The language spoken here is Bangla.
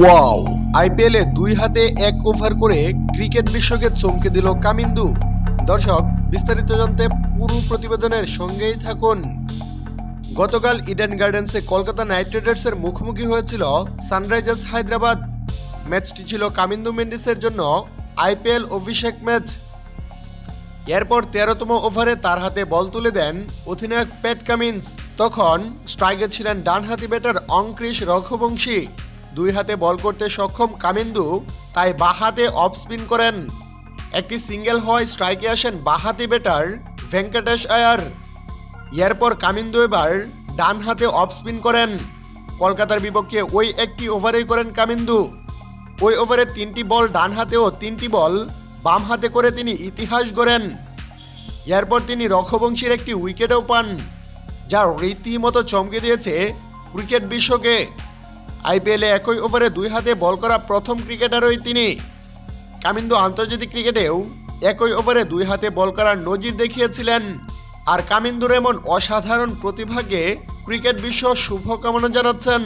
ওয়াও, আইপিএলে দুই হাতে এক ওভার করে ক্রিকেট বিশ্বকে চমকে দিল কামিন্দু। দর্শক, বিস্তারিত জানতে পুরো প্রতিবেদনের সঙ্গেই থাকুন। গতকাল ইডেন গার্ডেন্সে কলকাতা নাইট রাইডার্সের মুখোমুখি হয়েছিল সানরাইজার্স হায়দ্রাবাদ। ম্যাচটি ছিল কামিন্দু মেন্ডিসের জন্য আইপিএল অভিষেক ম্যাচ। এরপর তেরোতম ওভারে তার হাতে বল তুলে দেন অধিনায়ক প্যাট কামিন্স। তখন স্ট্রাইকে ছিলেন ডানহাতি ব্যাটার অঙ্কৃশ রঘুবংশী। দুই হাতে বল করতে সক্ষম কামিন্দু, তাই বাঁ হাতে অফ স্পিন করেন। একটি সিঙ্গেল হওয়ায় স্ট্রাইকে আসেন বাহাতি ব্যাটার ভেঙ্কটেশ আয়ার। এরপর কামিন্দু এবার ডান হাতে অফ স্পিন করেন। কলকাতার বিপক্ষে ওই একটি ওভারেই করেন কামিন্দু। ওই ওভারে তিনটি বল ডান হাতে ও তিনটি বল, বাম হাতে করে তিনি ইতিহাস গড়েন। এরপর তিনি রক্ষবংশীর একটি উইকেটও পান, যা রীতিমতো চমকে দিয়েছে ক্রিকেট বিশ্বকে। আইপিএলে একই ওভারে দুই হাতে বল করা প্রথম ক্রিকেটারই তিনি। কামিন্দু আন্তর্জাতিক ক্রিকেটেও একই ওভারে দুই হাতে বল করার নজির দেখিয়েছিলেন। আর কামিন্দুর এমন অসাধারণ প্রতিভাকে ক্রিকেট বিশ্ব শুভকামনা জানাচ্ছেন।